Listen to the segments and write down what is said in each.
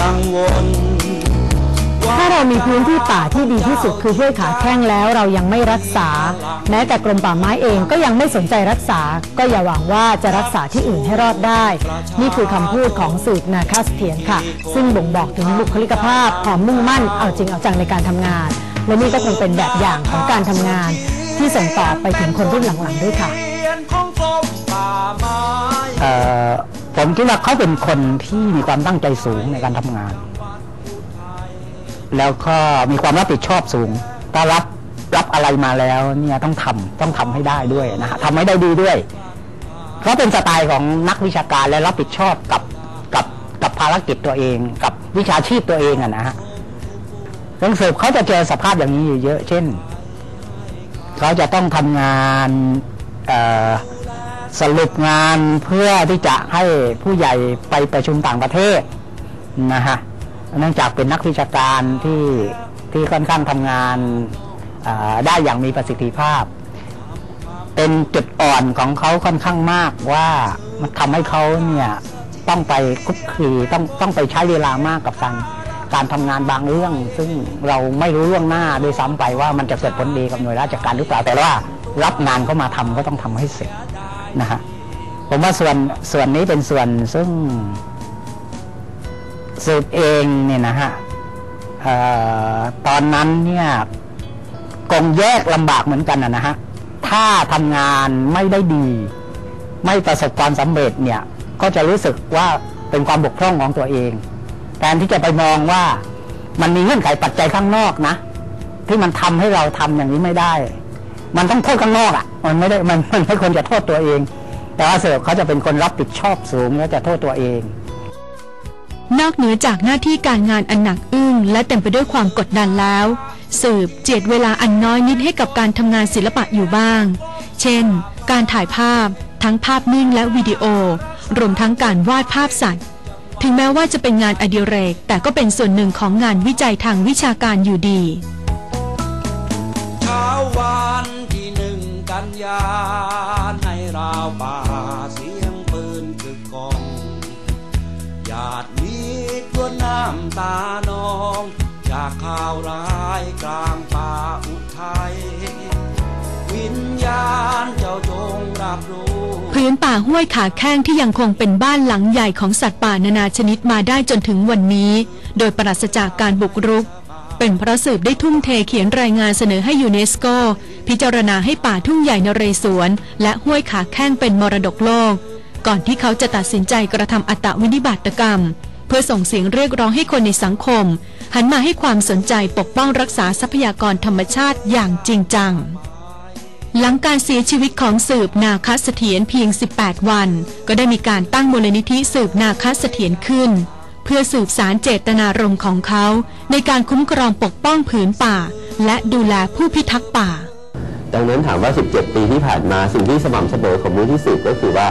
กังวล ถ้าเรามีพื้นที่ป่าที่ดีที่สุดคือห้วยขาแข้งแล้วเรายังไม่รักษา แม้แต่กรมป่าไม้เองก็ยังไม่สนใจรักษา ก็อย่าหวังว่าจะรักษาที่อื่นให้รอดได้ นี่คือคำพูดของสืบนาคาสเถียนค่ะ ซึ่งบ่งบอกถึงบุคลิกภาพความมุ่งมั่นเอาจริงเอาจังในการทำงาน และนี่ก็คงเป็นแบบอย่างของการทำงาน ที่ส่งต่อไปถึงคนรุ่นหลังๆด้วยค่ะ ผมคิดว่าเขาเป็นคนที่มีความตั้งใจสูงในการทำงาน แล้วก็มีความรับผิดชอบสูงถ้ารับรับอะไรมาแล้วเนี่ยต้องทำต้องทำให้ได้ด้วยนะฮะทำให้ได้ดีด้วยเพราะเป็นสไตล์ของนักวิชาการและรับผิดชอบกับกับกับภารกิจตัวเอง กับวิชาชีพตัวเองอะนะฮะเรื่องสืบเขาจะเจอสภาพอย่างนี้อยู่เยอะ เช่นเขาจะต้องทำงานเอ่อ สรุปงานเพื่อที่จะให้ผู้ใหญ่ไปประชุมต่างประเทศนะฮะเนื่องจากเป็นนักวิชาการที่ที่ค่อนข้างทำงานได้อย่างมีประสิทธิภาพ เป็นจุดอ่อนของเขาค่อนข้างมากว่ามันทำให้เขาเนี่ยต้องไปคุกคีต้องต้องไปใช้เวลามากกับการการทำงานบางเรื่อง ซึ่งเราไม่รู้ล่วงหน้าโดวยซ้ำไปว่ามันจะเกิดผลดีกับหน่วยราชการหรือเปล่าแต่ว่ารับงานเข้ามาทำก็ต้องทำให้เสร็จ นะฮะผมว่าส่วนส่วนนี้เป็นส่วนซึ่งสืบเองเนี่ยนะฮะออตอนนั้นเนี่ยคงแยกลำบากเหมือนกันนะนะฮะถ้าทำงานไม่ได้ดี ไม่ประสบความสำเร็จเนี่ย ก็จะรู้สึกว่าเป็นความบกพร่องของตัวเองแทนที่จะไปมองว่ามันมีเงื่อนไขปัจจัยข้างนอกนะ ที่มันทำให้เราทำอย่างนี้ไม่ได้ มันต้องโทษข้างนอกอะ่ะ มันไม่ได้มันมันไม่ควรจะโทษตัวเอง แต่ว่าเสิร์ฟเขาจะเป็นคนรับผิดชอบสูงแล้วจะโทษตัวเอง นอกเหนือจากหน้าที่การงานอันหนักอึ้งและเต็มไปด้วยความกดดันแล้ว สืบเจียดเวลาอันน้อยนิดให้กับการทำงานศิลปะอยู่บ้าง เช่น การถ่ายภาพ ทั้งภาพนิ่งและวิดีโอ รวมทั้งการวาดภาพสัตว์ถึงแม้ว่าจะเป็นงานอดิเรก แต่ก็เป็นส่วนหนึ่งของงานวิจัยทางวิชาการอยู่ดีเช้าวัน ที่หนึ่งกันยาในราวป่าเสียงปืนคือกองญาติมีกลัวน้ำตานอง จากข่าวร้ายกลางป่าอุทัยวิญญาณเจ้าจงรับรู้พื้นป่าห้วยขาแข้งที่ยังคงเป็นบ้านหลังใหญ่ของสัตว์ป่านานาชนิดมาได้จนถึงวันนี้ โดยปราศจากการบุกรุก เป็นเพราะสืบได้ทุ่มเทเขียนรายงานเสนอให้ยูเนสโก พิจารณาให้ป่าทุ่งใหญ่นเรศวร และห้วยขาแข้งเป็นมรดกโลก ก่อนที่เขาจะตัดสินใจกระทำอัตวินิบาตกรรม เพื่อส่งเสียงเรียกร้องให้คนในสังคม หันมาให้ความสนใจปกป้องรักษาทรัพยากรธรรมชาติอย่างจริงจังหลังการเสียชีวิตของสืบนาคเสถียรเพียง 18 วัน ก็ได้มีการตั้งมูลนิธิสืบนาคเสถียรขึ้น เพื่อสืบสารเจตนารมณ์ของเขา ในการคุ้มครองปกป้องผืนป่า และดูแลผู้พิทักษ์ป่า ดังนั้นถามว่า 17 ปีที่ผ่านมาสิ่งที่สม่ำเสมอของมูลที่สืบก็คือว่า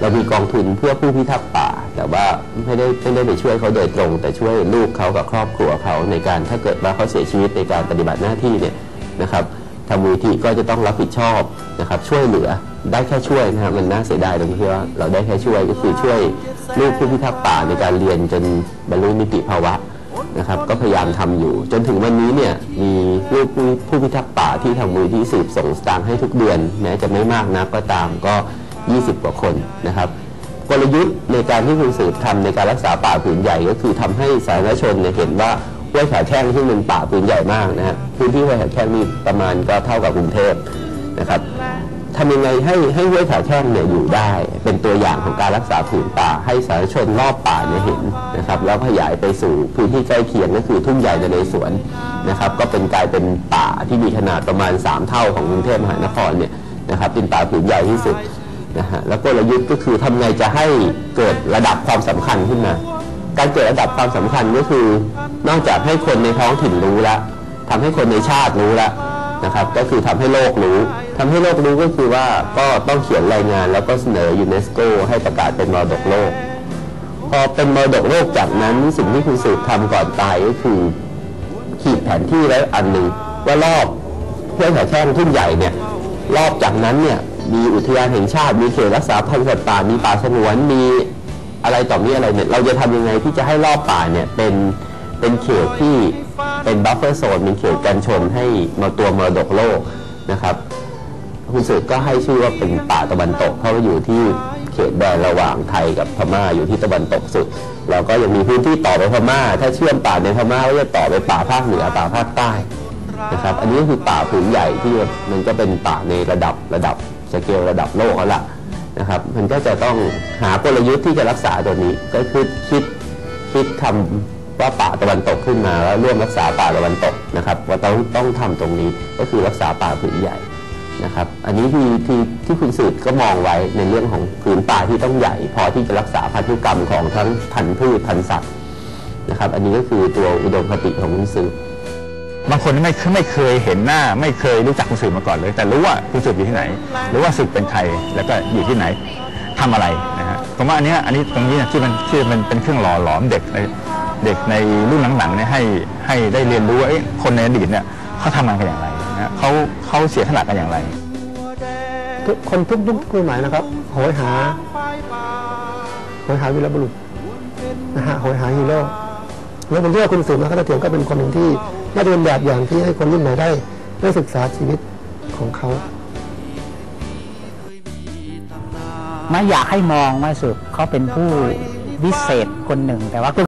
เรามีกองทุนเพื่อผู้พิทักษ์ป่า แต่ว่าไม่ได้ไม่ได้ไปช่วยเขาโดยตรง แต่ช่วยลูกเขากับครอบครัวเขาในการถ้าเกิดว่าเขาเสียชีวิตในการปฏิบัติหน้าที่เนี่ยนะครับทางมูลที่ก็จะต้องรับผิดชอบ นะครับช่วยเหลือได้แค่ช่วยนะครับมันน่าเสียดายตรงที่ว่าเราได้แค่ช่วยก็คือช่วยลูกผู้พิทักษ์ป่าในการเรียนจนบรรลุนิติภาวะนะครับก็พยายามทำอยู่ จนถึงวันนี้เนี่ยมีลูกผู้ผู้พิทักษ์ป่าที่ทางมูลที่สืบส่งสตางค์ให้ทุกเดือนแม้จะไม่มากนักก็ตามก็ 20 กว่าคนนะครับกลยุทธ์ในการที่คุณสืบทำในการรักษาป่าผืนใหญ่ ก็คือทำให้สาธารณชนเนี่ยเห็นว่าห้วยขาแข้งที่เป็นป่าผืนใหญ่มากนะฮะพื้นที่ห้วยขาแข้งนี่ประมาณก็เท่ากับกรุงเทพ นะครับทำยังไงให้ให้ห้วยขาแข้งเนี่ยอยู่ได้ เป็นตัวอย่างของการรักษาผืนป่า ให้สาธารณชนรอบป่าเนี่ยเห็นนะครับ แล้วขยายไปสู่พื้นที่ใกล้เคียงก็คือทุ่งใหญ่ในเลสวนนะครับ ก็เป็นกลายเป็นป่าที่มีขนาดประมาณ 3 เท่าของกรุงเทพมหานครเนี่ยนะครับ เป็นป่าผืนใหญ่ที่สุดนะฮะแล้วกลยุทธ์ก็คือทำไงจะให้เกิดระดับความสำคัญขึ้นมา การเกิดระดับความสำคัญก็คือ นอกจากให้คนในท้องถิ่นรู้แล้วทำให้คนในชาติรู้แล้ว นะครับ ก็คือทำให้โลกรู้ทำให้โลกรู้ก็คือว่าก็ต้องเขียนรายงานแล้วก็เสนอยูเนสโกให้ประกาศเป็นมรดกโลก พอเป็นมรดกโลกจากนั้นสิ่งที่คุณสืบทำก่อนตายก็คือขีดแผนที่ไว้อันหนึ่งว่ารอบห้วยขาแข้งทุ่งใหญ่เนี่ยรอบจากนั้นเนี่ยมีอุทยานแห่งชาติมีเขตรักษาพันธุ์สัตว์ป่ามีป่าสงวนมีอะไรต่อมีอะไรเนี่ยเราจะทำยังไงที่จะให้รอบป่าเนี่ยเป็นเป็นเขตที่ เป็นบัฟเฟอร์โซนเป็นเขตกันชนให้มาตัวมรดกโลกนะครับคุณสืบก็ให้ชื่อว่าเป็นป่าตะวันตก เพราะว่าอยู่ที่เขตแดนระหว่างไทยกับพม่าอยู่ที่ตะวันตกสุดเราก็ยังมีพื้นที่ต่อไปพม่า ถ้าเชื่อมป่าในพม่าก็จะต่อไปป่าภาคเหนือป่าภาคใต้นะครับ อันนี้ก็คือป่าผืนใหญ่ที่มันก็เป็นป่าในระดับระดับสเกลระดับโลกแล้วล่ะนะครับ มันก็จะต้องหากลยุทธ์ที่จะรักษาตัวนี้ ก็คือคิดคิดทำ ว่าป่าตะวันตกขึ้นมาแล้วร่วมรักษาป่าตะวันตกนะครับว่าต้องต้องทำตรงนี้ก็คือรักษาป่าผืนใหญ่นะครับอันนี้ที่ที่ที่คุณสืบก็มองไว้ในเรื่องของผืนป่าที่ต้องใหญ่ พอที่จะรักษาพันธุกรรมของทั้งพันธุ์พืชพันธุ์สัตว์นะครับอันนี้ก็คือตัวอุดมคติของคุณสืบบางคนไม่เคยไม่เคยเห็นหน้า ไม่เคยรู้จักคุณสืบมาก่อนเลย แต่รู้ว่าคุณสืบอยู่ที่ไหนหรือว่าสืบเป็นใครแล้วก็อยู่ที่ไหนทำอะไรนะฮะผมว่าอันเนี้ยอันนี้ตรงนี้เนี่ยที่มันที่มันเป็นเครื่องหล่อหลอมเด็กใน เด็กในรุ่นหลังๆเนี่ยให้ให้ได้เรียนรู้ว่าเอ๊ะคนในอดีตเนี่ยเขาทำงานกันอย่างไรนะฮะเขาเขาเสียสละกันอย่างไร ทุกคนทุกยุคทุกสมัยนะครับโหยหาโหยหาวีรบุรุษนะฮะโหยหาฮีโร่แล้วผมเชื่อว่าคุณสืบนาคตเถียงก็เป็นคนหนึ่งที่น่าจะเป็นแบบอย่างที่ให้คนรุ่นใหม่ได้ได้ศึกษาชีวิตของเขาไม่อยากให้มองว่าสืบเขาเป็นผู้วิเศษคนหนึ่ง แต่ว่าก็